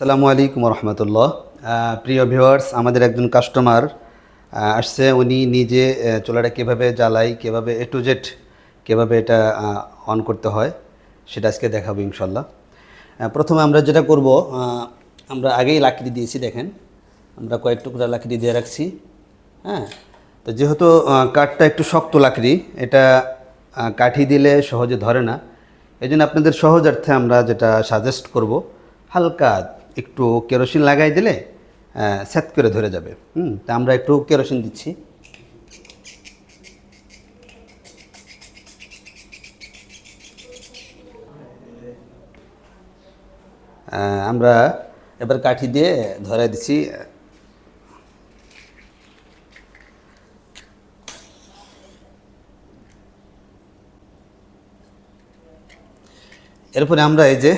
সালামু আলাইকুম রহমতুল্লাহ। প্রিয় ভিউয়ার্স, আমাদের একজন কাস্টমার আসছে। উনি নিজে চুলাটা কীভাবে জ্বালাই, কীভাবে এ টু জেড কীভাবে এটা অন করতে হয়, সেটা আজকে দেখাবো ইনশাল্লাহ। প্রথমে আমরা যেটা করব আমরা আগেই লাকড়ি দিয়েছি, দেখেন। আমরা কয়েক টুকরা লাকড়ি দিয়ে রাখছি। হ্যাঁ? তো যেহেতু কাঠটা একটু শক্ত লাকড়ি, এটা কাঠি দিলে সহজে ধরে না। এই জন্য আপনাদের সহজার্থে আমরা যেটা সাজেস্ট করব, হালকা একটু কেরোসিন লাগাই দিলে সেট করে ধরে যাবে। হুম, তা আমরা একটু কেরোসিন দিচ্ছি। আমরা এবার কাঠি দিয়ে ধরাই দিচ্ছি। এরপরে আমরা এই যে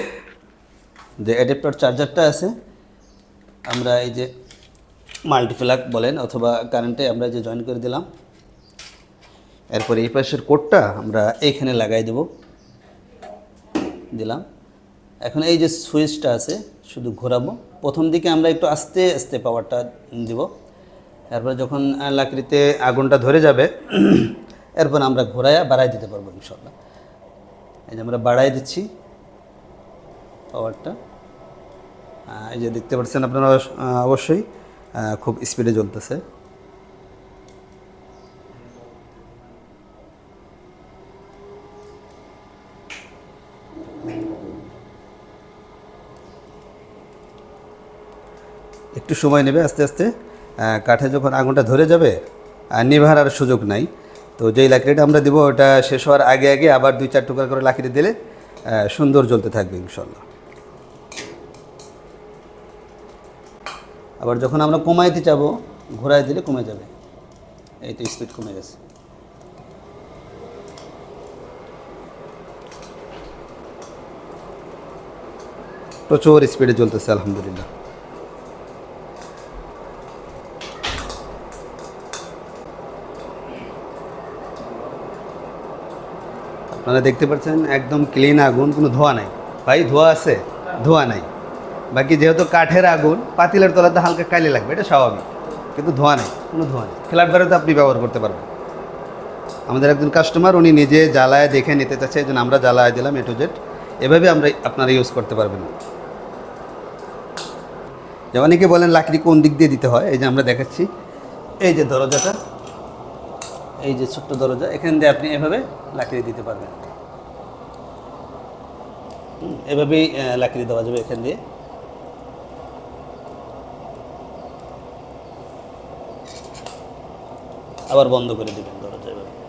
যে অ্যাডাপ্টার চার্জারটা আছে, আমরা এই যে মাল্টিপ্লাগ বলেন অথবা কারেন্টে আমরা যে জয়েন করে দিলাম, এরপরে এই পাশের কোডটা আমরা এইখানে লাগাই দেব, দিলাম। এখন এই যে সুইচটা আছে, শুধু ঘোরাবো। প্রথম দিকে আমরা একটু আস্তে আস্তে পাওয়ারটা দিব। এরপরে যখন লাকড়িতে আগুনটা ধরে যাবে, এরপর আমরা ঘোরায়া বাড়াই দিতে পারব ইনশাল্লাহ এই যে আমরা বাড়াই দিচ্ছি পাওয়ারটা। এই যে দেখতে পাচ্ছেন আপনারা অবশ্যই খুব স্পিডে জ্বলতেছে। একটু সময় নেবে আস্তে আস্তে। কাঠে যখন আগুনটা ধরে যাবে নিভার আর সুযোগ নাই। তো যেই লাকড়িটা আমরা দিব, ওটা শেষ হওয়ার আগে আগে আবার দুই চার টুকরা করে লাকড়ি দিলে সুন্দর জ্বলতে থাকবে ইনশাল্লাহ আবার যখন আমরা কমাইতে চাবো, ঘোরায় দিলে কমে যাবে। এই তো স্পিড কমে গেছে। প্রচুর স্পিডে চলতেছে, আলহামদুলিল্লাহ। আপনারা দেখতে পাচ্ছেন, একদম ক্লিন আগুন, কোনো ধোয়া নাই। ভাই, ধোয়া আছে? ধোয়া নাই। বাকি যেহেতু কাঠের আগুন, পাতিলের তলাতে হালকা কালি লাগবে, এটা স্বাভাবিক। কিন্তু ধোয়া নেই, কোনো ধোয়া নেই। ফ্ল্যাট বাড়িতে আপনি ব্যবহার করতে পারবেন। আমাদের একজন কাস্টমার উনি নিজে জ্বালায় দেখে নিতে চাচ্ছে, এই জন্য আমরা জ্বালায় দিলাম এ টু জেড এভাবে আমরা আপনারা ইউজ করতে পারবেন। যে অনেকে বলেন, লাকড়ি কোন দিক দিয়ে দিতে হয়? এই যে আমরা দেখাচ্ছি। এই যে দরজাটা, এই যে ছোট্ট দরজা, এখান দিয়ে আপনি এভাবে লাকড়ি দিতে পারবেন। এভাবেই লাকড়ি দেওয়া যাবে এখান দিয়ে। আবার বন্ধ করে দেবেন দরজা এভাবে।